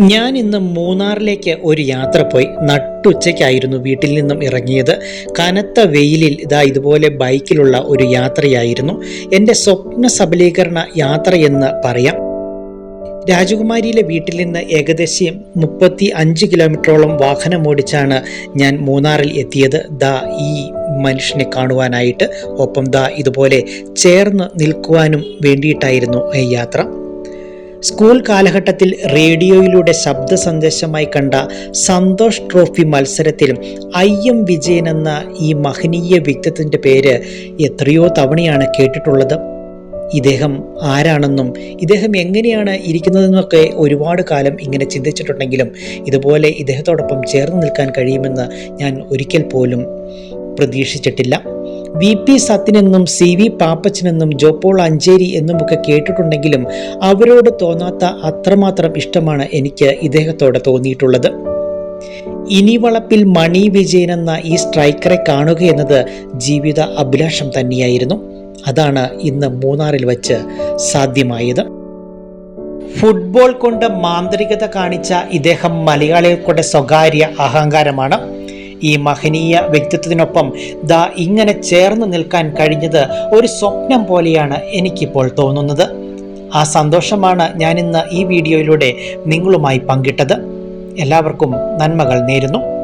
ഞാൻ ഇന്ന് മൂന്നാറിലേക്ക് ഒരു യാത്ര പോയി. നട്ടുച്ചയ്ക്കായിരുന്നു വീട്ടിൽ നിന്നും ഇറങ്ങിയത്. കനത്ത വെയിലിൽ ഇതാ ഇതുപോലെ ബൈക്കിലുള്ള ഒരു യാത്രയായിരുന്നു. എന്റെ സ്വപ്ന സബലീകരണ യാത്രയെന്ന് പറയാം. രാജകുമാരിയിലെ വീട്ടിൽ നിന്ന് ഏകദേശം മുപ്പത്തി അഞ്ച് കിലോമീറ്ററോളം വാഹനമോടിച്ചാണ് ഞാൻ മൂന്നാറിൽ എത്തിയത്. ദാ ഈ മനുഷ്യനെ കാണുവാനായിട്ട്. ഒപ്പം ദാ ഇതുപോലെ ചേർന്ന് നിൽക്കുവാനും വേണ്ടിയിട്ടായിരുന്നു ഈ യാത്ര. സ്കൂൾ കാലഘട്ടത്തിൽ റേഡിയോയിലൂടെ ശബ്ദ സന്ദേശമായി കണ്ട സന്തോഷ് ട്രോഫി മത്സരത്തിലും ഐ എം വിജയൻ എന്ന ഈ മഹനീയ വ്യക്തിത്വത്തിന്റെ പേര് എത്രയോ തവണയാണ് കേട്ടിട്ടുള്ളത്. ഇദ്ദേഹം ആരാണെന്നും ഇദ്ദേഹം എങ്ങനെയാണ് ഇരിക്കുന്നതെന്നൊക്കെ ഒരുപാട് കാലം ഇങ്ങനെ ചിന്തിച്ചിട്ടുണ്ടെങ്കിലും ഇതുപോലെ ഇദ്ദേഹത്തോടൊപ്പം ചേർന്ന് നിൽക്കാൻ കഴിയുമെന്ന് ഞാൻ ഒരിക്കൽ പോലും പ്രതീക്ഷിച്ചിട്ടില്ല. വി പി സത്യനെന്നും സി വി പാപ്പച്ചനെന്നും ജോപ്പോൾ അഞ്ചേരി എന്നുമൊക്കെ കേട്ടിട്ടുണ്ടെങ്കിലും അവരോട് തോന്നാത്ത അത്രമാത്രം ഇഷ്ടമാണ് എനിക്ക് ഇദ്ദേഹത്തോട് തോന്നിയിട്ടുള്ളത്. ഇനിവളപ്പിൽ മണി വിജയൻ എന്ന ഈ സ്ട്രൈക്കറെ കാണുക എന്നത് ജീവിത അഭിലാഷം തന്നെയായിരുന്നു. അതാണ് ഇന്ന് മൂന്നാറിൽ വച്ച് സാധ്യമായത്. ഫുട്ബോൾ കൊണ്ട് മാന്ത്രികത കാണിച്ച ഇദ്ദേഹം മലയാളികളുടെ സ്വകാര്യ അഹങ്കാരമാണ്. ഈ മഹനീയ വ്യക്തിത്വത്തിനൊപ്പം ദാ ഇങ്ങനെ ചേർന്ന് നിൽക്കാൻ കഴിഞ്ഞത് ഒരു സ്വപ്നം പോലെയാണ് എനിക്കിപ്പോൾ തോന്നുന്നത്. ആ സന്തോഷമാണ് ഞാനിന്ന് ഈ വീഡിയോയിലൂടെ നിങ്ങളുമായി പങ്കിട്ടത്. എല്ലാവർക്കും നന്മകൾ നേരുന്നു.